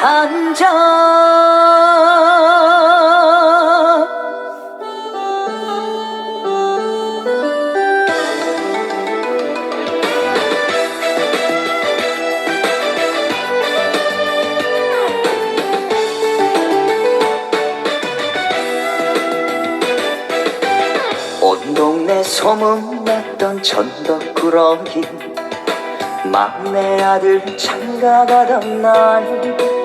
한 잔. 온 동네 소문났던 전덕꾸러기 막내 아들 장가가던 날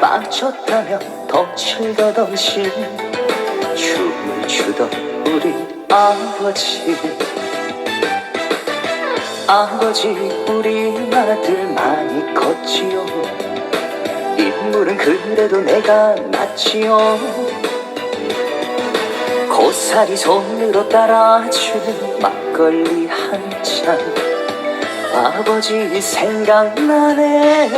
빠졌다며 덩실더덩실 춤을 추던 우리 아버지. 아버지 우리 아들 많이 컸지요. 인물은 그래도 내가 낫지요. 고사리 손으로 따라주는 막걸리 한 잔. 아버지 생각나네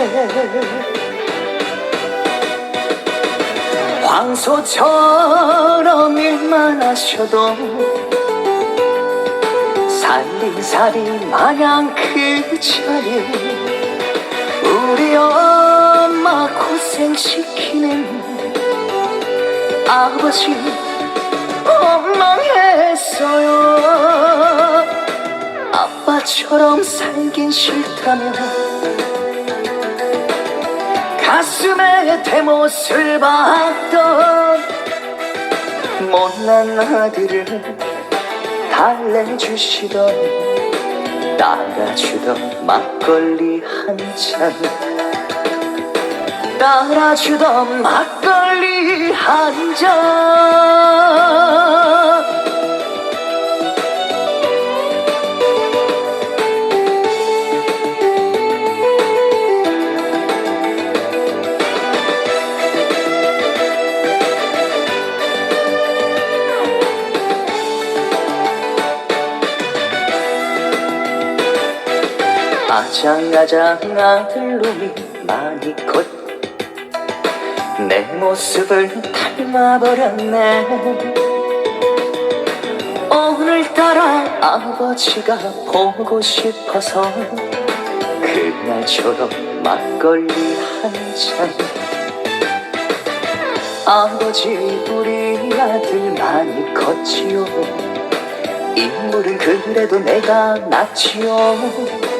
황소처럼 일만 하셔도 살림살이 마냥 그 자리. 우리 엄마 고생시키는 아버지 원망했어요. 아빠처럼 살긴 싫다며 가슴에 대못을 박던 못난 아들을 달래주시던 따라주던 막걸리 한잔 따라주던 막걸리 한 잔. 아장아장 아들놈이 많이 컸내 모습을 닮아버렸네. 오늘따라 아버지가 보고 싶어서 그날처럼 막걸리 한잔. 아버지 우리 아들 많이 컸지요. 인물은 그래도 내가 낫지요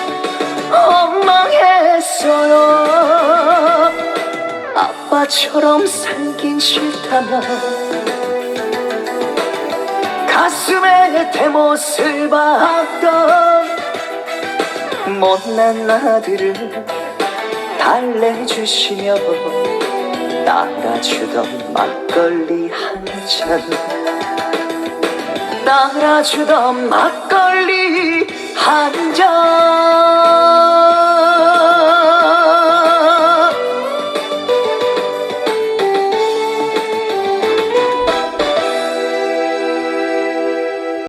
원망했어요. 아빠처럼 살긴 싫다며 가슴에 대못을 박던 못난 아들을 달래주시며 따라주던 막걸리 한 잔. 따라주던 막걸리 한 잔